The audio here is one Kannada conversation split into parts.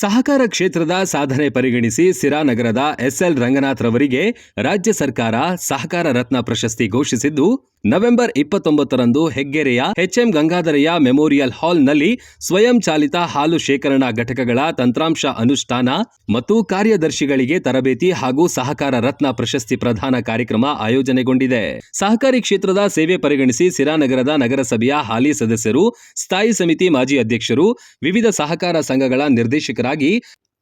ಸಹಕಾರ ಕ್ಷೇತ್ರದ ಸಾಧನೆ ಪರಿಗಣಿಸಿ ಸಿರಾನಗರದ ಎಸ್ಎಲ್ ರಂಗನಾಥ್ ರವರಿಗೆ ರಾಜ್ಯ ಸರ್ಕಾರ ಸಹಕಾರ ರತ್ನ ಪ್ರಶಸ್ತಿ ಘೋಷಿಸಿದ್ದು, ನವೆಂಬರ್ ಇಪ್ಪತ್ತೊಂಬತ್ತರಂದು ಹೆಗ್ಗೆರೆಯ ಎಚ್ಎಂ ಗಂಗಾಧರಯ್ಯ ಮೆಮೋರಿಯಲ್ ಹಾಲ್ನಲ್ಲಿ ಸ್ವಯಂ ಚಾಲಿತ ಹಾಲು ಶೇಖರಣಾ ಘಟಕಗಳ ತಂತ್ರಾಂಶ ಅನುಷ್ಠಾನ ಮತ್ತು ಕಾರ್ಯದರ್ಶಿಗಳಿಗೆ ತರಬೇತಿ ಹಾಗೂ ಸಹಕಾರ ರತ್ನ ಪ್ರಶಸ್ತಿ ಪ್ರದಾನ ಕಾರ್ಯಕ್ರಮ ಆಯೋಜನೆಗೊಂಡಿದೆ. ಸಹಕಾರಿ ಕ್ಷೇತ್ರದ ಸೇವೆ ಪರಿಗಣಿಸಿ ಸಿರಾನಗರದ ನಗರಸಭೆಯ ಹಾಲಿ ಸದಸ್ಯರು, ಸ್ಥಾಯಿ ಸಮಿತಿ ಮಾಜಿ ಅಧ್ಯಕ್ಷರು, ವಿವಿಧ ಸಹಕಾರ ಸಂಘಗಳ ನಿರ್ದೇಶಕರಾಗಿ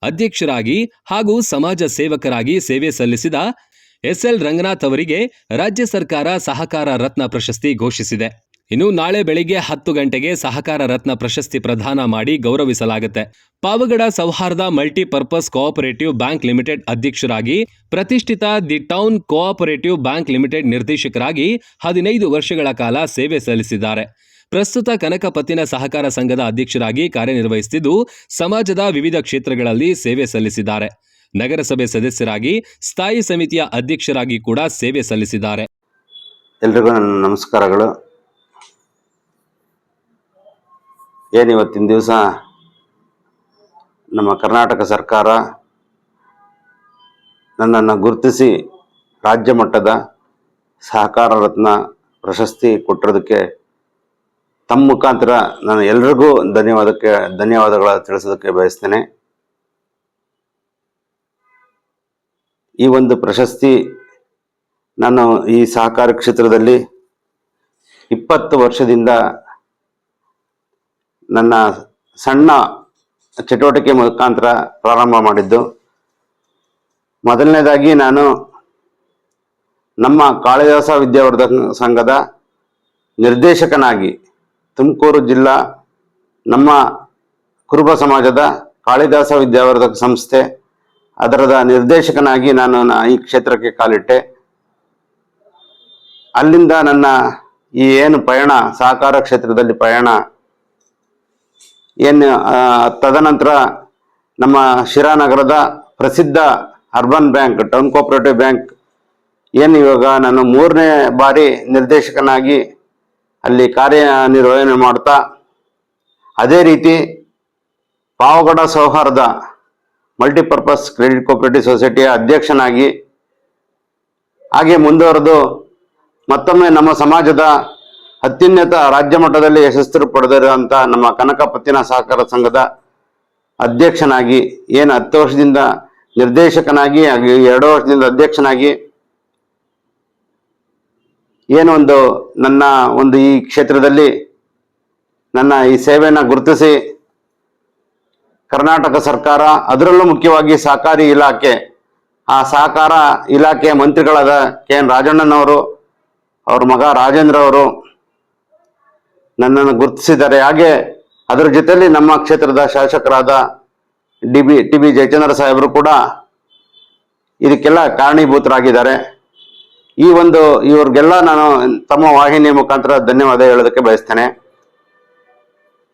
ಅಧ್ಯಕ್ಷರಾಗಿ ಹಾಗೂ ಸಮಾಜ ಸೇವಕರಾಗಿ ಸೇವೆ ಸಲ್ಲಿಸಿದ ಎಸ್ಎಲ್ ರಂಗನಾಥ್ ಅವರಿಗೆ ರಾಜ್ಯ ಸರ್ಕಾರ ಸಹಕಾರ ರತ್ನ ಪ್ರಶಸ್ತಿ ಘೋಷಿಸಿದೆ. ಇನ್ನು ನಾಳೆ ಬೆಳಿಗ್ಗೆ ಹತ್ತು ಗಂಟೆಗೆ ಸಹಕಾರ ರತ್ನ ಪ್ರಶಸ್ತಿ ಪ್ರದಾನ ಮಾಡಿ ಗೌರವಿಸಲಾಗುತ್ತೆ. ಪಾವಗಡ ಸೌಹಾರ್ದ ಮಲ್ಟಿಪರ್ಪಸ್ ಕೋಆಪರೇಟಿವ್ ಬ್ಯಾಂಕ್ ಲಿಮಿಟೆಡ್ ಅಧ್ಯಕ್ಷರಾಗಿ ಪ್ರತಿಷ್ಠಿತ the town cooperative bank limited ನಿರ್ದೇಶಕರಾಗಿ ಹದಿನೈದು ವರ್ಷಗಳ ಕಾಲ ಸೇವೆ ಸಲ್ಲಿಸಿದ್ದಾರೆ. ಪ್ರಸ್ತುತ ಕನಕಪತ್ತಿನ ಸಹಕಾರ ಸಂಘದ ಅಧ್ಯಕ್ಷರಾಗಿ ಕಾರ್ಯನಿರ್ವಹಿಸುತ್ತಿದ್ದು ಸಮಾಜದ ವಿವಿಧ ಕ್ಷೇತ್ರಗಳಲ್ಲಿ ಸೇವೆ ಸಲ್ಲಿಸಿದ್ದಾರೆ. ನಗರಸಭೆ ಸದಸ್ಯರಾಗಿ ಸ್ಥಾಯಿ ಸಮಿತಿಯ ಅಧ್ಯಕ್ಷರಾಗಿ ಕೂಡ ಸೇವೆ ಸಲ್ಲಿಸಿದ್ದಾರೆ. ಎಲ್ರಿಗೂ ನನ್ನ ನಮಸ್ಕಾರಗಳು. ಏನು ಇವತ್ತಿನ ದಿವಸ? ನಮ್ಮ ಕರ್ನಾಟಕ ಸರ್ಕಾರ ನನ್ನನ್ನು ಗುರುತಿಸಿ ರಾಜ್ಯ ಮಟ್ಟದ ಸಹಕಾರ ರತ್ನ ಪ್ರಶಸ್ತಿ ಕೊಟ್ಟಿರೋದಕ್ಕೆ ತಮ್ಮ ಮುಖಾಂತರ ನಾನು ಎಲ್ರಿಗೂ ಧನ್ಯವಾದಕ್ಕೆ ಧನ್ಯವಾದಗಳ ತಿಳಿಸೋದಕ್ಕೆ ಬಯಸ್ತೇನೆ. ಈ ಒಂದು ಪ್ರಶಸ್ತಿ ನಾನು ಈ ಸಹಕಾರ ಕ್ಷೇತ್ರದಲ್ಲಿ ಇಪ್ಪತ್ತು ವರ್ಷದಿಂದ ನನ್ನ ಸಣ್ಣ ಚಟುವಟಿಕೆ ಮುಖಾಂತರ ಪ್ರಾರಂಭ ಮಾಡಿದ್ದು. ಮೊದಲನೇದಾಗಿ ನಾನು ನಮ್ಮ ಕಾಳಿದಾಸ ವಿದ್ಯಾವರ್ಧಕ ಸಂಘದ ನಿರ್ದೇಶಕನಾಗಿ ತುಮಕೂರು ಜಿಲ್ಲಾ ನಮ್ಮ ಕುರುಬ ಸಮಾಜದ ಕಾಳಿದಾಸ ವಿದ್ಯಾವರ್ಧಕ ಸಂಸ್ಥೆ. ಅದರದ ನಿರ್ದೇಶಕನಾಗಿ ನಾನು ಈ ಕ್ಷೇತ್ರಕ್ಕೆ ಕಾಲಿಟ್ಟೆ. ಅಲ್ಲಿಂದ ನನ್ನ ಈ ಏನು ಪಯಣ ಸಹಕಾರ ಕ್ಷೇತ್ರದಲ್ಲಿ ಪಯಣ ಏನು ತದನಂತರ ನಮ್ಮ ಶಿರಾನಗರದ ಪ್ರಸಿದ್ಧ urban bank, town cooperative bank, ಏನು ಇವಾಗ ನಾನು ಮೂರನೇ ಬಾರಿ ನಿರ್ದೇಶಕನಾಗಿ ಅಲ್ಲಿ ಕಾರ್ಯನಿರ್ವಹಣೆ ಮಾಡ್ತಾ ಅದೇ ರೀತಿ ಪಾವಗಡ ಸೌಹಾರ್ದ ಮಲ್ಟಿಪರ್ಪಸ್ ಕ್ರೆಡಿಟ್ ಕೋಪರೇಟಿವ್ ಸೊಸೈಟಿಯ ಅಧ್ಯಕ್ಷನಾಗಿ ಹಾಗೆ ಮುಂದುವರೆದು ಮತ್ತೊಮ್ಮೆ ನಮ್ಮ ಸಮಾಜದ ಅತ್ಯುನ್ನತ ರಾಜ್ಯ ಮಟ್ಟದಲ್ಲಿ ಯಶಸ್ಸು ಪಡೆದಿರುವಂಥ ನಮ್ಮ ಕನಕಪತ್ತಿನ ಸಹಕಾರ ಸಂಘದ ಅಧ್ಯಕ್ಷನಾಗಿ, ಏನು ಹತ್ತು ವರ್ಷದಿಂದ ನಿರ್ದೇಶಕನಾಗಿ ಎರಡು ವರ್ಷದಿಂದ ಅಧ್ಯಕ್ಷನಾಗಿ ಏನೊಂದು ನನ್ನ ಒಂದು ಈ ಕ್ಷೇತ್ರದಲ್ಲಿ ನನ್ನ ಈ ಸೇವೆಯನ್ನು ಗುರುತಿಸಿ ಕರ್ನಾಟಕ ಸರ್ಕಾರ ಅದರಲ್ಲೂ ಮುಖ್ಯವಾಗಿ ಸಹಕಾರಿ ಇಲಾಖೆ, ಆ ಸಹಕಾರ ಇಲಾಖೆಯ ಮಂತ್ರಿಗಳಾದ ಕೆ ಎನ್ ರಾಜಣ್ಣನವರು, ಅವ್ರ ಮಗ ರಾಜೇಂದ್ರ ಅವರು ನನ್ನನ್ನು ಗುರುತಿಸಿದ್ದಾರೆ. ಹಾಗೆ ಅದರ ಜೊತೆಯಲ್ಲಿ ನಮ್ಮ ಕ್ಷೇತ್ರದ ಶಾಸಕರಾದ D B, T B Jayachandra ಸಾಹೇಬರು ಕೂಡ ಇದಕ್ಕೆಲ್ಲ ಕಾರಣೀಭೂತರಾಗಿದ್ದಾರೆ. ಈ ಒಂದು ಇವ್ರಿಗೆಲ್ಲ ನಾನು ತಮ್ಮ ವಾಹಿನಿಯ ಮುಖಾಂತರ ಧನ್ಯವಾದ ಹೇಳೋದಕ್ಕೆ ಬಯಸ್ತೇನೆ.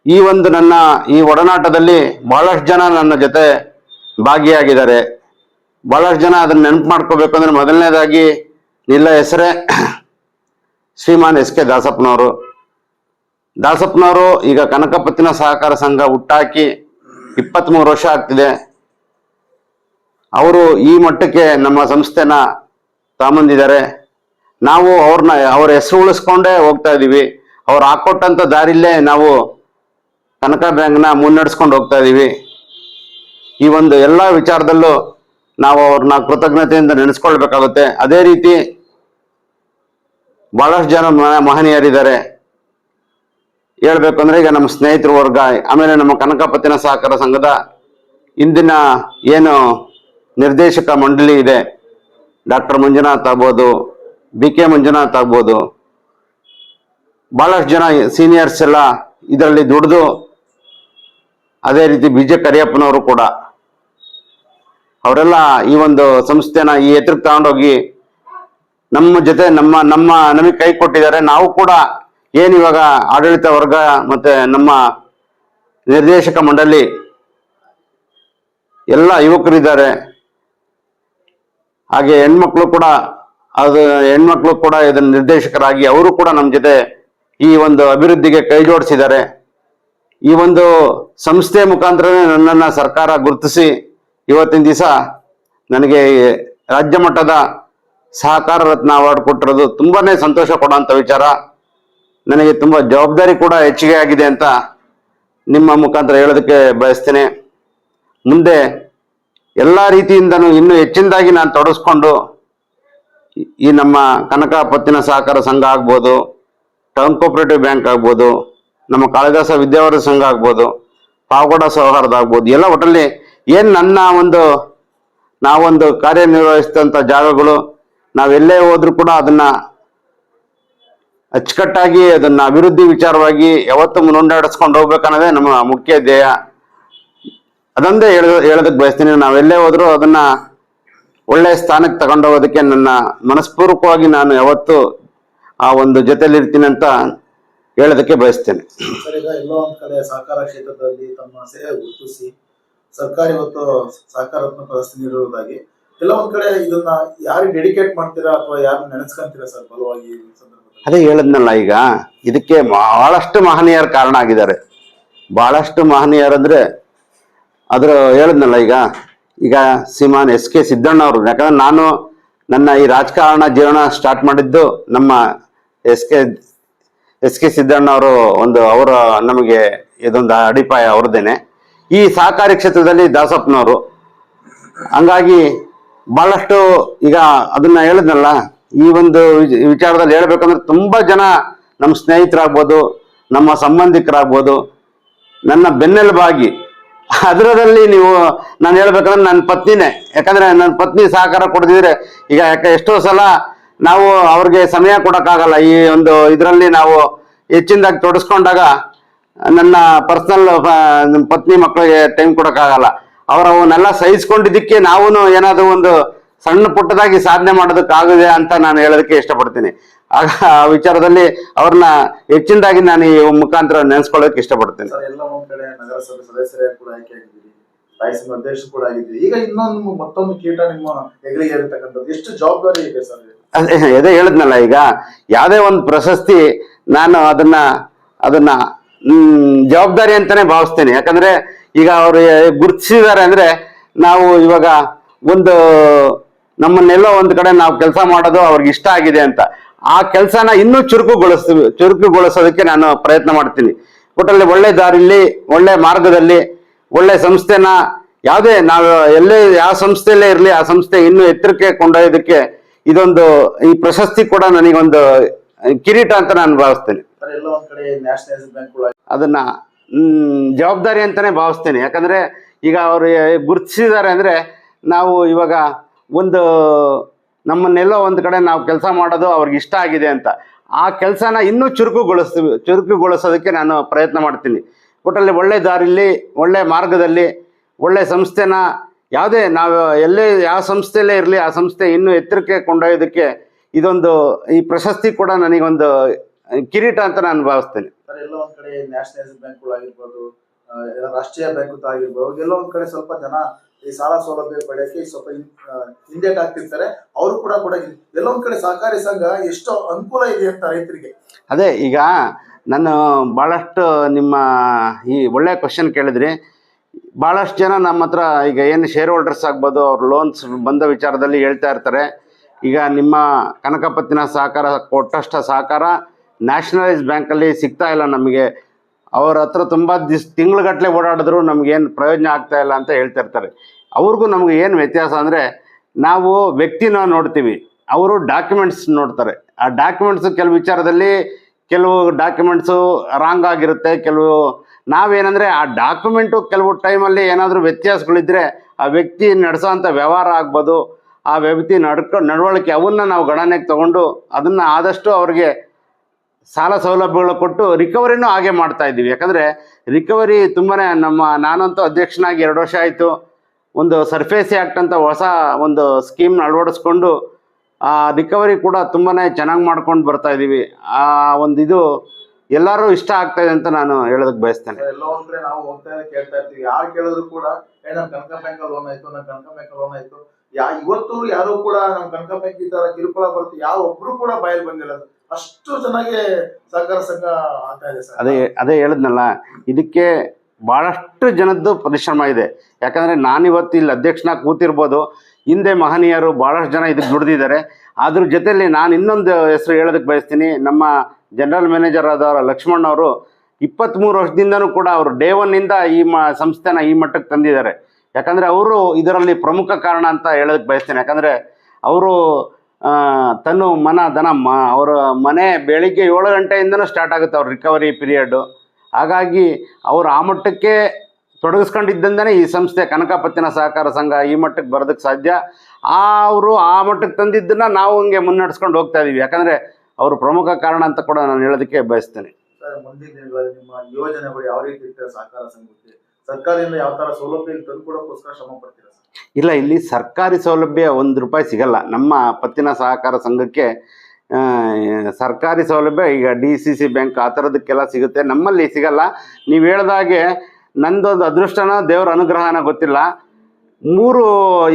ಈ ಒಂದು ನನ್ನ ಈ ಒಡನಾಟದಲ್ಲಿ ಬಹಳಷ್ಟು ಜನ ನನ್ನ ಜೊತೆ ಭಾಗಿಯಾಗಿದ್ದಾರೆ. ಬಹಳಷ್ಟು ಜನ ಅದನ್ನ ನೆನಪು ಮಾಡ್ಕೋಬೇಕು ಅಂದ್ರೆ ಮೊದಲನೇದಾಗಿ ನಿಲ್ಲ ಹೆಸರೇ ಶ್ರೀಮಾನ್ ಎಸ್ ಕೆ ದಾಸಪ್ಪನವರು. ದಾಸಪ್ಪನವರು ಈಗ ಕನಕಪತ್ತಿನ ಸಹಕಾರ ಸಂಘ ಹುಟ್ಟಾಕಿ ಇಪ್ಪತ್ತ್ಮೂರು ವರ್ಷ ಆಗ್ತಿದೆ. ಅವರು ಈ ಮಟ್ಟಕ್ಕೆ ನಮ್ಮ ಸಂಸ್ಥೆನ ತಗೊಂಬಂದಿದ್ದಾರೆ ನಾವು ಅವ್ರನ್ನ ಅವ್ರ ಹೆಸರು ಉಳಿಸ್ಕೊಂಡೇ ಹೋಗ್ತಾ ಇದೀವಿ. ಅವ್ರು ಹಾಕೊಟ್ಟಂತ ದಾರಿಲ್ಲೇ ನಾವು ಕನಕ ಬ್ಯಾಂಕ್ನ ಮುನ್ನಡೆಸ್ಕೊಂಡು ಹೋಗ್ತಾ ಇದೀವಿ. ಈ ಒಂದು ಎಲ್ಲ ವಿಚಾರದಲ್ಲೂ ನಾವು ಅವ್ರನ್ನ ಕೃತಜ್ಞತೆಯಿಂದ ನೆನೆಸ್ಕೊಳ್ಬೇಕಾಗುತ್ತೆ. ಅದೇ ರೀತಿ ಬಹಳಷ್ಟು ಜನ ಮಹನೀಯರಿದ್ದಾರೆ. ಹೇಳ್ಬೇಕು ಅಂದ್ರೆ ಈಗ ನಮ್ಮ ಸ್ನೇಹಿತರ ವರ್ಗ, ಆಮೇಲೆ ನಮ್ಮ ಕನಕಪತ್ತಿನ ಸಹಕಾರ ಸಂಘದ ಇಂದಿನ ಏನು ನಿರ್ದೇಶಕ ಮಂಡಳಿ ಇದೆ. ಡಾಕ್ಟರ್ ಮಂಜುನಾಥ್ ಆಗ್ಬೋದು ಬಿ ಕೆ ಮಂಜುನಾಥ್ ಆಗ್ಬೋದು. ಬಹಳಷ್ಟು ಜನ ಸೀನಿಯರ್ಸ್ ಎಲ್ಲ ಇದರಲ್ಲಿ ದುಡಿದು ಅದೇ ರೀತಿ ಬಿ ಜೆ ಕರಿಯಪ್ಪನವರು ಕೂಡ. ಅವರೆಲ್ಲ ಈ ಒಂದು ಸಂಸ್ಥೆನ ಈ ಎತ್ತರಕ್ಕೆ ತಗೊಂಡೋಗಿ ನಮ್ಮ ಜೊತೆ ನಮ್ಮ ನಮ್ಮ ನಮಗೆ ಕೈ ಕೊಟ್ಟಿದ್ದಾರೆ. ನಾವು ಕೂಡ ಏನು ಇವಾಗ ಆಡಳಿತ ವರ್ಗ ಮತ್ತೆ ನಮ್ಮ ನಿರ್ದೇಶಕ ಮಂಡಳಿ ಎಲ್ಲ ಯುವಕರಿದ್ದಾರೆ. ಹಾಗೆ ಹೆಣ್ಮಕ್ಳು ಕೂಡ ಅದು ಹೆಣ್ಮಕ್ಳು ಕೂಡ ಇದನ್ನ ನಿರ್ದೇಶಕರಾಗಿ ಅವರು ಕೂಡ ನಮ್ಮ ಜೊತೆ ಈ ಒಂದು ಅಭಿವೃದ್ಧಿಗೆ ಕೈ ಜೋಡಿಸಿದ್ದಾರೆ. ಈ ಒಂದು ಸಂಸ್ಥೆ ಮುಖಾಂತರನೇ ನನ್ನನ್ನು ಸರ್ಕಾರ ಗುರುತಿಸಿ ಇವತ್ತಿನ ದಿವಸ ನನಗೆ ರಾಜ್ಯ ಮಟ್ಟದ ಸಹಕಾರ ರತ್ನ ಅವಾರ್ಡ್ ಕೊಟ್ಟಿರೋದು ತುಂಬಾನೇ ಸಂತೋಷ ಕೊಡೋಂಥ ವಿಚಾರ. ನನಗೆ ತುಂಬ ಜವಾಬ್ದಾರಿ ಕೂಡ ಹೆಚ್ಚಿಗೆ ಆಗಿದೆ ಅಂತ ನಿಮ್ಮ ಮುಖಾಂತರ ಹೇಳೋದಕ್ಕೆ ಬಯಸ್ತೇನೆ. ಮುಂದೆ ಎಲ್ಲ ರೀತಿಯಿಂದನೂ ಇನ್ನೂ ಹೆಚ್ಚಿನದಾಗಿ ನಾನು ತೊಡಸ್ಕೊಂಡು ಈ- ನಮ್ಮ ಕನಕ ಪತ್ತಿನ ಸಹಕಾರ ಸಂಘ ಆಗ್ಬೋದು, ಟೌನ್ ಕೋಪರೇಟಿವ್ ಬ್ಯಾಂಕ್ ಆಗ್ಬೋದು, ನಮ್ಮ ಕಾಳಿದಾಸ ವಿದ್ಯಾವರ್ಧ ಸಂಘ ಆಗ್ಬೋದು, ಪಾವಗಡ ಸೌಹಾರ್ದ ಆಗ್ಬೋದು, ಎಲ್ಲ ಒಟ್ಟಲ್ಲಿ ಏನು ನನ್ನ ಒಂದು ನಾವೊಂದು ಕಾರ್ಯನಿರ್ವಹಿಸಿದಂಥ ಜಾಗಗಳು, ನಾವೆಲ್ಲೇ ಹೋದ್ರೂ ಕೂಡ ಅದನ್ನ ಅಚ್ಚುಕಟ್ಟಾಗಿ ಅದನ್ನ ಅಭಿವೃದ್ಧಿ ವಿಚಾರವಾಗಿ ಯಾವತ್ತೂ ಮುನ್ನಡೆಸ್ಕೊಂಡು ಹೋಗ್ಬೇಕನ್ನೋದೇ ನಮ್ಮ ಮುಖ್ಯ ಧ್ಯೇಯ. ಅದೊಂದೇ ಹೇಳ ಹೇಳೋದಕ್ಕೆ ಬಯಸ್ತೀನಿ. ನಾವೆಲ್ಲೇ ಹೋದ್ರೂ ಅದನ್ನ ಒಳ್ಳೆ ಸ್ಥಾನಕ್ಕೆ ತಗೊಂಡೋಗೋದಕ್ಕೆ ನನ್ನ ಮನಸ್ಪೂರ್ವಕವಾಗಿ ನಾನು ಯಾವತ್ತೂ ಆ ಒಂದು ಜೊತೆಲಿ ಇರ್ತೀನಿ ಅಂತ ಹೇಳೋದಕ್ಕೆ ಬಯಸ್ತೇನೆ. ಎಲ್ಲೋ ಒಂದ್ ಕಡೆ ಸಹಕಾರ ಕ್ಷೇತ್ರದಲ್ಲಿ ತಮ್ಮ ಸೇವೆ ಗುರುತಿಸಿ ಸರ್ಕಾರ ಇವತ್ತು ಸಹಕಾರಾತ್ಮಕ ವ್ಯವಸ್ಥೆ ನೀಡಿರುವುದಾಗಿ ಎಲ್ಲ ಒಂದ್ ಕಡೆ ಇದನ್ನ ಯಾರು ಡೆಡಿಕೇಟ್ ಮಾಡ್ತೀರಾ ಅಥವಾ ಯಾರು ನೆನೆಸ್ಕೊಂತೀರಾ ಸರ್ ಬಲವಾಗಿ ಅದೇ ಹೇಳದ್ನಲ್ಲ ಈಗ ಇದಕ್ಕೆ ಬಹಳಷ್ಟು ಮಹನೀಯರ ಕಾರಣ ಆಗಿದ್ದಾರೆ. ಬಹಳಷ್ಟು ಮಹನೀಯರಂದ್ರೆ ಅದ್ರ ಹೇಳಿದ್ನಲ್ಲ ಈಗ ಈಗ ಸೀಮಾನ್ ಎಸ್ ಕೆ ಸಿದ್ದಣ್ಣ ಅವರು ಯಾಕಂದ್ರೆ ನಾನು ನನ್ನ ಈ ರಾಜಕಾರಣ ಜೀವನ ಸ್ಟಾರ್ಟ್ ಮಾಡಿದ್ದು ನಮ್ಮ S K S K Siddanna ಅವರು ಒಂದು, ಅವರ ನಮಗೆ ಇದೊಂದು ಅಡಿಪಾಯ ಅವ್ರದ್ದೇನೆ. ಈ ಸಹಕಾರಿ ಕ್ಷೇತ್ರದಲ್ಲಿ ದಾಸಪ್ಪನವರು, ಹಂಗಾಗಿ ಬಹಳಷ್ಟು ಈಗ ಅದನ್ನ ಹೇಳಿದ್ನಲ್ಲ, ಈ ಒಂದು ವಿಚ- ವಿಚಾರದಲ್ಲಿ ಹೇಳ್ಬೇಕಂದ್ರೆ ತುಂಬಾ ಜನ ನಮ್ಮ ಸ್ನೇಹಿತರಾಗ್ಬೋದು, ನಮ್ಮ ಸಂಬಂಧಿಕರಾಗ್ಬೋದು, ನನ್ನ ಬೆನ್ನೆಲುಬಾಗಿ ಅದರದಲ್ಲಿ ನೀವು ನಾನು ಹೇಳ್ಬೇಕಂದ್ರೆ ನನ್ನ ಪತ್ನಿನೇ. ಯಾಕಂದ್ರೆ ನನ್ನ ಪತ್ನಿ ಸಹಕಾರ ಕೊಡದಿದ್ರೆ ಈಗ ಯಾಕೆ ಎಷ್ಟೋ ಸಲ ನಾವು ಅವ್ರಿಗೆ ಸಮಯ ಕೊಡೋಕ್ಕಾಗಲ್ಲ. ಈ ಒಂದು ಇದರಲ್ಲಿ ನಾವು ಹೆಚ್ಚಿನದಾಗಿ ತೊಡಸ್ಕೊಂಡಾಗ ನನ್ನ ಪರ್ಸನಲ್ ಪತ್ನಿ ಮಕ್ಕಳಿಗೆ ಟೈಮ್ ಕೊಡೋಕ್ಕಾಗಲ್ಲ. ಅವರವನ್ನೆಲ್ಲ ಸಹಿಸ್ಕೊಂಡಿದ್ದಕ್ಕೆ ನಾವು ಏನಾದರೂ ಒಂದು ಸಣ್ಣ ಪುಟ್ಟದಾಗಿ ಸಾಧನೆ ಮಾಡೋದಕ್ಕಾಗದೆ ಅಂತ ನಾನು ಹೇಳೋದಕ್ಕೆ ಇಷ್ಟಪಡ್ತೀನಿ. ಆಗ ಆ ವಿಚಾರದಲ್ಲಿ ಅವ್ರನ್ನ ಹೆಚ್ಚಿನದಾಗಿ ನಾನು ಈ ಮುಖಾಂತರ ನೆನೆಸ್ಕೊಳ್ಳೋಕೆ ಇಷ್ಟಪಡ್ತೀನಿ. ಎಲ್ಲ ಒಂದ್ ಕಡೆ ನಗರಸಭೆ ಸದಸ್ಯರಾಗಿ ಕೂಡ ಆಯ್ಕೆ ಆಗಿದ್ದೀರಿ. ತಾಯಿ ಸಂಘ ಅಧ್ಯಕ್ಷ ಕೂಡ ಆಗಿದ್ದೀರಿ. ಈಗ ಇನ್ನೊಂದು ಮತ್ತೊಂದು ಕೀಟ ನಿಮ್ಮ ಹೆಗಲಿಗೆ ಇರತಕ್ಕಂಥದ್ದು. ಎಷ್ಟು ಜವಾಬ್ದಾರಿ ಇದೆ ಸರ್ ಅದೇ ಅದೇ ಹೇಳಿದ್ನಲ್ಲ ಈಗ ಯಾವುದೇ ಒಂದು ಪ್ರಶಸ್ತಿ ನಾನು ಅದನ್ನ ಅದನ್ನ ಹ್ಮ್, ಜವಾಬ್ದಾರಿ ಅಂತಾನೆ ಭಾವಿಸ್ತೇನೆ. ಯಾಕಂದ್ರೆ ಈಗ ಅವರು ಗುರುತಿಸಿದ್ದಾರೆ ಅಂದ್ರೆ ನಾವು ಇವಾಗ ಒಂದು ನಮ್ಮನ್ನೆಲ್ಲೋ ಒಂದು ಕಡೆ ನಾವು ಕೆಲಸ ಮಾಡೋದು ಅವ್ರಿಗೆ ಇಷ್ಟ ಆಗಿದೆ ಅಂತ. ಆ ಕೆಲಸನ ಇನ್ನೂ ಚುರುಕುಗೊಳಿಸ, ಚುರುಕುಗೊಳಿಸೋದಕ್ಕೆ ನಾನು ಪ್ರಯತ್ನ ಮಾಡ್ತೀನಿ. ಒಟ್ಟಲ್ಲಿ ಒಳ್ಳೆ ದಾರಿಲಿ, ಒಳ್ಳೆ ಮಾರ್ಗದಲ್ಲಿ, ಒಳ್ಳೆ ಸಂಸ್ಥೆನ ಯಾವುದೇ ನಾವು ಎಲ್ಲೇ, ಯಾವ ಸಂಸ್ಥೆಯಲ್ಲೇ ಇರಲಿ, ಆ ಸಂಸ್ಥೆ ಇನ್ನೂ ಎತ್ತರಕ್ಕೆ ಕೊಂಡೊಯ್ಯೋದಕ್ಕೆ ಇದೊಂದು ಈ ಪ್ರಶಸ್ತಿ ಕೂಡ ನನಗೊಂದು ಕಿರೀಟ ಅಂತ ನಾನು ಭಾವಿಸ್ತೇನೆ. ಅದನ್ನ ಜವಾಬ್ದಾರಿ ಅಂತಾನೆ ಭಾವಿಸ್ತೇನೆ. ಯಾಕಂದ್ರೆ ಈಗ ಅವರು ಗುರುತಿಸಿದ್ದಾರೆ ಅಂದ್ರೆ ನಾವು ಇವಾಗ ಒಂದು, ನಮ್ಮನ್ನೆಲ್ಲೋ ಒಂದು ಕಡೆ ನಾವು ಕೆಲಸ ಮಾಡೋದು ಅವ್ರಿಗೆ ಇಷ್ಟ ಆಗಿದೆ ಅಂತ. ಆ ಕೆಲಸನ ಇನ್ನೂ ಚುರುಕುಗೊಳಿಸ್ತೀವಿ ಚುರುಕುಗೊಳಿಸೋದಕ್ಕೆ ನಾನು ಪ್ರಯತ್ನ ಮಾಡ್ತೀನಿ. ಒಟ್ಟಲ್ಲಿ ಒಳ್ಳೆ ದಾರಿಲಿ, ಒಳ್ಳೆ ಮಾರ್ಗದಲ್ಲಿ, ಒಳ್ಳೆ ಸಂಸ್ಥೆನ ಯಾವುದೇ ನಾವು ಎಲ್ಲೇ, ಯಾವ ಸಂಸ್ಥೆಯಲ್ಲೇ ಇರಲಿ, ಆ ಸಂಸ್ಥೆ ಇನ್ನೂ ಎತ್ತರಕ್ಕೆ ಕೊಂಡೊಯ್ಯೋದಕ್ಕೆ ಇದೊಂದು ಈ ಪ್ರಶಸ್ತಿ ಕೂಡ ನನಗೊಂದು ಕಿರೀಟ ಅಂತ ನಾನು ಭಾವಿಸ್ತೇನೆ. ಎಲ್ಲ ಕಡೆ ರಾಷ್ಟ್ರೀಯ ಬ್ಯಾಂಕ್ ಆಗಿರ್ಬೋದು, ಎಲ್ಲ ಒಂದ್ ಕಡೆ ಸ್ವಲ್ಪ ಜನ ಈ ಸಾಲ ಸೌಲಭ್ಯ ಪಡೆಯಕ್ಕೆ ಸ್ವಲ್ಪ ಹಿಂದೇಟ್ ಆಗ್ತಿರ್ತಾರೆ. ಅವರು ಕೂಡ ಕೂಡ ಎಲ್ಲೊಂದ್ ಕಡೆ ಸಹಕಾರಿ ಸಂಘ ಎಷ್ಟು ಅನುಕೂಲ ಇದೆ ಅಂತ ರೈತರಿಗೆ. ಅದೇ, ಈಗ ನಾನು ಭಾಳಷ್ಟು ನಿಮ್ಮ ಈ ಒಳ್ಳೆ ಕ್ವಶನ್ ಕೇಳಿದ್ರಿ. ಭಾಳಷ್ಟು ಜನ ನಮ್ಮ ಹತ್ರ ಈಗ ಏನು ಶೇರ್ ಹೋಲ್ಡರ್ಸ್ ಆಗ್ಬೋದು, ಅವ್ರ ಲೋನ್ಸ್ ಬಂದ ವಿಚಾರದಲ್ಲಿ ಹೇಳ್ತಾ ಇರ್ತಾರೆ. ಈಗ ನಿಮ್ಮ ಕನಕಪತ್ತಿನ ಸಹಕಾರ, ಕೊಟ್ಟಷ್ಟ ಸಹಕಾರ ನ್ಯಾಷನಲೈಸ್ ಬ್ಯಾಂಕಲ್ಲಿ ಸಿಗ್ತಾ ಇಲ್ಲ ನಮಗೆ. ಅವ್ರ ಹತ್ರ ತುಂಬ ದಿಸ್ ತಿಂಗ್ಳುಗಟ್ಟಲೆ ಓಡಾಡಿದ್ರು ನಮಗೇನು ಪ್ರಯೋಜನ ಆಗ್ತಾ ಇಲ್ಲ ಅಂತ ಹೇಳ್ತಾ ಇರ್ತಾರೆ. ಅವ್ರಿಗೂ ನಮ್ಗೆ ಏನು ವ್ಯತ್ಯಾಸ ಅಂದರೆ ನಾವು ವ್ಯಕ್ತಿನ ನೋಡ್ತೀವಿ, ಅವರು ಡಾಕ್ಯುಮೆಂಟ್ಸ್ ನೋಡ್ತಾರೆ. ಆ ಡಾಕ್ಯುಮೆಂಟ್ಸ್ ಕೆಲವು ವಿಚಾರದಲ್ಲಿ ಕೆಲವು ಡಾಕ್ಯುಮೆಂಟ್ಸು ರಾಂಗ್ ಆಗಿರುತ್ತೆ, ಕೆಲವು ನಾವೇನಂದರೆ ಆ ಡಾಕ್ಯುಮೆಂಟು ಕೆಲವು ಟೈಮಲ್ಲಿ ಏನಾದರೂ ವ್ಯತ್ಯಾಸಗಳಿದ್ದರೆ ಆ ವ್ಯಕ್ತಿ ನಡೆಸೋವಂಥ ವ್ಯವಹಾರ ಆಗ್ಬೋದು, ಆ ವ್ಯಕ್ತಿ ನಡ್ಕೊ, ನಡವಳಿಕೆ ಅವನ್ನ ನಾವು ಗಣನೆಗೆ ತಗೊಂಡು ಅದನ್ನು ಆದಷ್ಟು ಅವ್ರಿಗೆ ಸಾಲ ಸೌಲಭ್ಯಗಳು ಕೊಟ್ಟು ರಿಕವರಿನೂ ಹಾಗೆ ಮಾಡ್ತಾ ಇದ್ದೀವಿ. ಯಾಕಂದರೆ ರಿಕವರಿ ತುಂಬಾ ನಮ್ಮ ನಾನಂತೂ ಅಧ್ಯಕ್ಷನಾಗಿ ಎರಡು ವರ್ಷ ಆಯಿತು. ಒಂದು ಸರ್ಫೇಸಿ ಆ್ಯಕ್ಟ್ ಅಂತ ಹೊಸ ಒಂದು ಸ್ಕೀಮ್ನ ಅಳವಡಿಸ್ಕೊಂಡು ಆ ರಿಕವರಿ ಕೂಡ ತುಂಬಾ ಚೆನ್ನಾಗಿ ಮಾಡ್ಕೊಂಡು ಬರ್ತಾ ಇದ್ದೀವಿ ಆ ಒಂದು ಇದು ಎಲ್ಲರೂ ಇಷ್ಟ ಆಗ್ತಾ ಇದೆ ಅಂತ ನಾನು ಹೇಳೋದಕ್ಕೆ ಬಯಸ್ತೇನೆ. ಎಲ್ಲೋ ಒಂದ್ ನಾವು ಹೋಗ್ತಾ ಕೇಳ್ತಾ ಇರ್ತೀವಿ. ಯಾರು ಕೇಳಿದ್ರು ಕೂಡ ಏ ನಮ್ಮ ಕನಕ ಬ್ಯಾಂಕ್ ಲೋನ್ ಆಯ್ತು ನಮ್ ಕನಕ ಬ್ಯಾಂಕ್ ಲೋನ್ ಆಯ್ತು. ಯಾ ಇವತ್ತು ಯಾರು ಕೂಡ ನಮ್ಮ ಕನಕ ಬ್ಯಾಂಕ್ ಈ ತರ ಕಿರುಕುಳ ಬರುತ್ತೆ ಯಾವ ಒಬ್ರು ಕೂಡ ಬಾಯಲ್ಲಿ ಬಂದಿಲ್ಲ. ಅಷ್ಟು ಚೆನ್ನಾಗಿ ಸಹಕಾರ ಸಂಘ ಆಗ್ತಾ ಇದೆ ಸರ್. ಅದೇ ಅದೇ ಹೇಳಿದ್ನಲ್ಲ ಇದಕ್ಕೆ ಭಾಳಷ್ಟು ಜನದ್ದು ಪರಿಶ್ರಮ ಇದೆ. ಯಾಕಂದರೆ ನಾನಿವತ್ತು ಇಲ್ಲಿ ಅಧ್ಯಕ್ಷನ ಕೂತಿರ್ಬೋದು, ಹಿಂದೆ ಮಹನೀಯರು ಭಾಳಷ್ಟು ಜನ ಇದಕ್ಕೆ ದುಡಿದಿದ್ದಾರೆ. ಅದ್ರ ಜೊತೆಯಲ್ಲಿ ನಾನು ಇನ್ನೊಂದು ಹೆಸರು ಹೇಳೋದಕ್ಕೆ ಬಯಸ್ತೀನಿ. ನಮ್ಮ ಜನರಲ್ ಮ್ಯಾನೇಜರ್ ಆದವರ ಲಕ್ಷ್ಮಣ್ ಅವರು ಇಪ್ಪತ್ತ್ಮೂರು ವರ್ಷದಿಂದನೂ ಕೂಡ ಅವರು ಡೇ ಒನ್ನಿಂದ ಈ ಮ, ಸಂಸ್ಥೆನ ಈ ಮಟ್ಟಕ್ಕೆ ತಂದಿದ್ದಾರೆ. ಯಾಕಂದರೆ ಅವರು ಇದರಲ್ಲಿ ಪ್ರಮುಖ ಕಾರಣ ಅಂತ ಹೇಳೋದಕ್ಕೆ ಬಯಸ್ತೇನೆ. ಯಾಕಂದರೆ ಅವರು ತನ್ನ ಮನ ದನ ಮ, ಅವರ ಮನೆ ಬೆಳಿಗ್ಗೆ ಏಳು ಗಂಟೆಯಿಂದನೂ ಸ್ಟಾರ್ಟ್ ಆಗುತ್ತೆ ಅವ್ರ ರಿಕವರಿ ಪೀರಿಯಡ್ಡು ಹಾಗಾಗಿ ಅವರು ಆ ಮಟ್ಟಕ್ಕೆ ತೊಡಗಿಸ್ಕೊಂಡಿದ್ದಂದೇ ಈ ಸಂಸ್ಥೆ ಕನಕಪತ್ತಿನ ಸಹಕಾರ ಸಂಘ ಈ ಮಟ್ಟಕ್ಕೆ ಬರೋದಕ್ಕೆ ಸಾಧ್ಯ. ಆ ಅವರು ಆ ಮಟ್ಟಕ್ಕೆ ತಂದಿದ್ದನ್ನ ನಾವು ಹಂಗೆ ಮುನ್ನಡೆಸ್ಕೊಂಡು ಹೋಗ್ತಾ ಇದೀವಿ. ಯಾಕಂದರೆ ಅವರು ಪ್ರಮುಖ ಕಾರಣ ಅಂತ ಕೂಡ ನಾನು ಹೇಳೋದಕ್ಕೆ ಬಯಸ್ತೇನೆ. ಮುಂದಿನ ದಿನಗಳಲ್ಲಿ ನಿಮ್ಮ ಯೋಜನೆಗಳು ಯಾವ ರೀತಿ ಸಹಕಾರ ಸಂಘಕ್ಕೆ ಸರ್ಕಾರದಿಂದ ಯಾವ ಸೌಲಭ್ಯ ತಂದುಕೊಡೋಕ್ಕೋಸ್ಕರ ಶ್ರಮ ಪಡ್ತೀರಾ ಇಲ್ಲ ಇಲ್ಲಿ ಸರ್ಕಾರಿ ಸೌಲಭ್ಯ ಒಂದು ರೂಪಾಯಿ ಸಿಗಲ್ಲ. ನಮ್ಮ ಪತ್ತಿನ ಸಹಕಾರ ಸಂಘಕ್ಕೆ ಸರ್ಕಾರಿ ಸೌಲಭ್ಯ, ಈಗ ಡಿ ಸಿ ಸಿ ಬ್ಯಾಂಕ್ ಆ ಥರದಕ್ಕೆಲ್ಲ ಸಿಗುತ್ತೆ. ನಮ್ಮಲ್ಲಿ ಸಿಗಲ್ಲ. ನೀವು ಹೇಳ್ದಾಗೆ ನಂದೊಂದು ಅದೃಷ್ಟನ ದೇವರ ಅನುಗ್ರಹನ ಗೊತ್ತಿಲ್ಲ. ಮೂರು,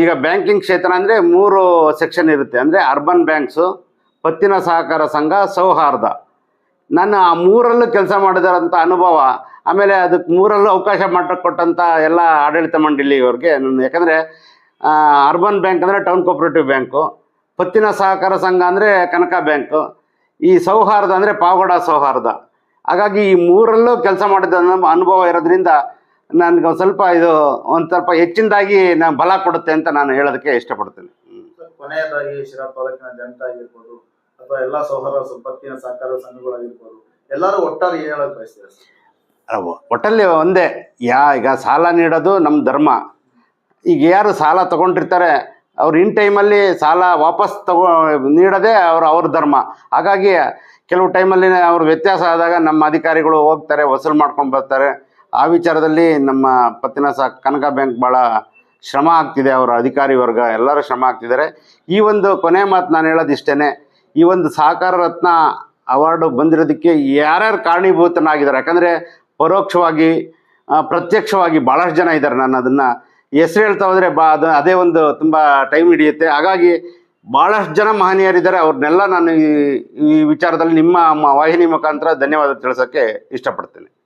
ಈಗ ಬ್ಯಾಂಕಿಂಗ್ ಕ್ಷೇತ್ರ ಅಂದರೆ ಮೂರು ಸೆಕ್ಷನ್ ಇರುತ್ತೆ. ಅಂದರೆ ಅರ್ಬನ್ ಬ್ಯಾಂಕ್ಸು ಪತ್ತಿನ ಸಹಕಾರ ಸಂಘ, ಸೌಹಾರ್ದ. ನಾನು ಆ ಮೂರಲ್ಲೂ ಕೆಲಸ ಮಾಡಿದಾರಂಥ ಅನುಭವ. ಆಮೇಲೆ ಅದಕ್ಕೆ ಮೂರಲ್ಲೂ ಅವಕಾಶ ಮಾಡಿಕೊಟ್ಟಂಥ ಎಲ್ಲ ಆಡಳಿತ ಮಂಡಳಿಯವ್ರಿಗೆ ನಾನು ಯಾಕಂದರೆ ಅರ್ಬನ್ ಬ್ಯಾಂಕ್ ಅಂದರೆ ಟೌನ್ ಕೋಪ್ರೇಟಿವ್ ಬ್ಯಾಂಕು ಪತ್ತಿನ ಸಹಕಾರ ಸಂಘ ಅಂದರೆ ಕನಕ ಬ್ಯಾಂಕು. ಈ ಸೌಹಾರ್ದ ಅಂದರೆ ಪಾವಗಡ ಸೌಹಾರ್ದ. ಹಾಗಾಗಿ ಈ ಮೂರಲ್ಲೂ ಕೆಲಸ ಮಾಡಿದ ಅನು- ಅನುಭವ ಇರೋದ್ರಿಂದ ನನಗೆ ಒಂದು ಸ್ವಲ್ಪ ಇದು ಒಂದು ಸ್ವಲ್ಪ ಹೆಚ್ಚಿನದಾಗಿ ನಾನು ಬಲ ಕೊಡುತ್ತೆ ಅಂತ ನಾನು ಹೇಳೋದಕ್ಕೆ ಇಷ್ಟಪಡ್ತೇನೆ. ಕೊನೆಯದಾಗಿ ಶಿರಾ ತಾಲೂಕಿನ ಜನತೆ ಆಗಿರ್ಬೋದು ಅಥವಾ ಎಲ್ಲ ಸೌಹಾರ್ದ ಸಂಪತ್ತಿನ ಸಹಕಾರ ಸಂಘಗಳಾಗಿರ್ಬೋದು ಎಲ್ಲರೂ ಒಟ್ಟಾರೆ ಏನ್ ಬಯಸ್ತೀರಾ ಒಟ್ಟಲ್ಲಿ ಒಂದೇ ಯಾ ಈಗ ಸಾಲ ನೀಡೋದು ನಮ್ಮ ಧರ್ಮ. ಈಗ ಯಾರು ಸಾಲ ತಗೊಂಡಿರ್ತಾರೆ ಅವ್ರು ಇನ್ ಟೈಮಲ್ಲಿ ಸಾಲ ವಾಪಸ್ ತಗೋ, ನೀಡೋದೇ ಅವ್ರ ಅವ್ರ ಧರ್ಮ. ಹಾಗಾಗಿ ಕೆಲವು ಟೈಮಲ್ಲಿ ಅವ್ರ ವ್ಯತ್ಯಾಸ ಆದಾಗ ನಮ್ಮ ಅಧಿಕಾರಿಗಳು ಹೋಗ್ತಾರೆ, ವಸೂಲು ಮಾಡ್ಕೊಂಡು ಬರ್ತಾರೆ. ಆ ವಿಚಾರದಲ್ಲಿ ನಮ್ಮ ಪತ್ತಿನ ಸಹ ಕನಕ ಬ್ಯಾಂಕ್ ಭಾಳ ಶ್ರಮ ಆಗ್ತಿದೆ ಅವರ ಅಧಿಕಾರಿ ವರ್ಗ, ಎಲ್ಲರೂ ಶ್ರಮ ಆಗ್ತಿದ್ದಾರೆ. ಈ ಒಂದು ಕೊನೆ ಮಾತು ನಾನು ಹೇಳೋದು ಇಷ್ಟೇ ಈ ಒಂದು ಸಹಕಾರ ರತ್ನ ಅವಾರ್ಡು ಬಂದಿರೋದಕ್ಕೆ ಯಾರ್ಯಾರು ಕಾರಣೀಭೂತನಾಗಿದ್ದಾರೆ? ಯಾಕಂದರೆ ಪರೋಕ್ಷವಾಗಿ ಪ್ರತ್ಯಕ್ಷವಾಗಿ ಭಾಳಷ್ಟು ಜನ ಇದ್ದಾರೆ ನಾನು ಅದನ್ನು ಹೆಸರು ಹೇಳ್ತಾ ಹೋದರೆ ಬಾ, ಅದು ಅದೇ ಒಂದು ತುಂಬ ಟೈಮ್ ಹಿಡಿಯುತ್ತೆ. ಹಾಗಾಗಿ ಭಾಳಷ್ಟು ಜನ ಮಹನೀಯರಿದ್ದಾರೆ. ಅವ್ರನ್ನೆಲ್ಲ ನಾನು ಈ ವಿಚಾರದಲ್ಲಿ ನಿಮ್ಮ ವಾಹಿನಿ ಮುಖಾಂತರ ಧನ್ಯವಾದ ತಿಳಿಸೋಕ್ಕೆ ಇಷ್ಟಪಡ್ತೇನೆ.